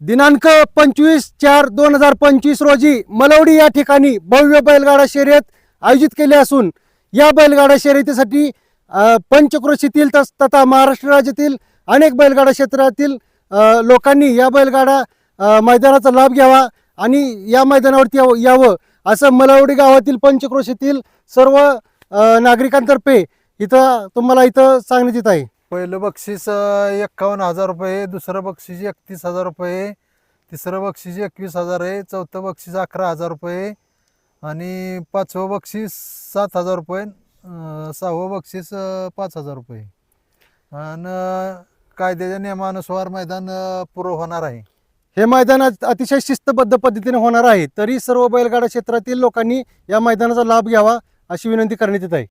दिनांक पंचवीस चार दोन हजार पंचवीस रोजी मलवडी या ठिकाणी भव्य बैलगाडा शर्यत आयोजित केली असून या बैलगाडा शर्यतीसाठी पंचक्रोशीतील तस तथा महाराष्ट्र राज्यातील अनेक बैलगाडा क्षेत्रातील लोकांनी या बैलगाडा मैदानाचा लाभ घ्यावा आणि या मैदानावरती यावं यावं असं मलवडी गावातील पंचक्रोशीतील सर्व नागरिकांतर्फे इथं तुम्हाला इथं सांगण्यात येत आहे. पहिलं बक्षीस एक्कावन्न हजार रुपये दुसरं बक्षीस एकतीस हजार रुपये तिसरं बक्षीस एकवीस हजार आहे चौथं बक्षीस अकरा हजार रुपये आणि पाचवं बक्षीस सात हजार रुपये सहावं बक्षीस पाच हजार रुपये. आणि कायद्याच्या नियमानुसार मैदान पुरं होणार आहे. हे मैदान अतिशय शिस्तबद्ध पद्धतीने होणार आहे. तरी सर्व बैलगाडा क्षेत्रातील लोकांनी या मैदानाचा लाभ घ्यावा अशी विनंती करण्यात येत आहे.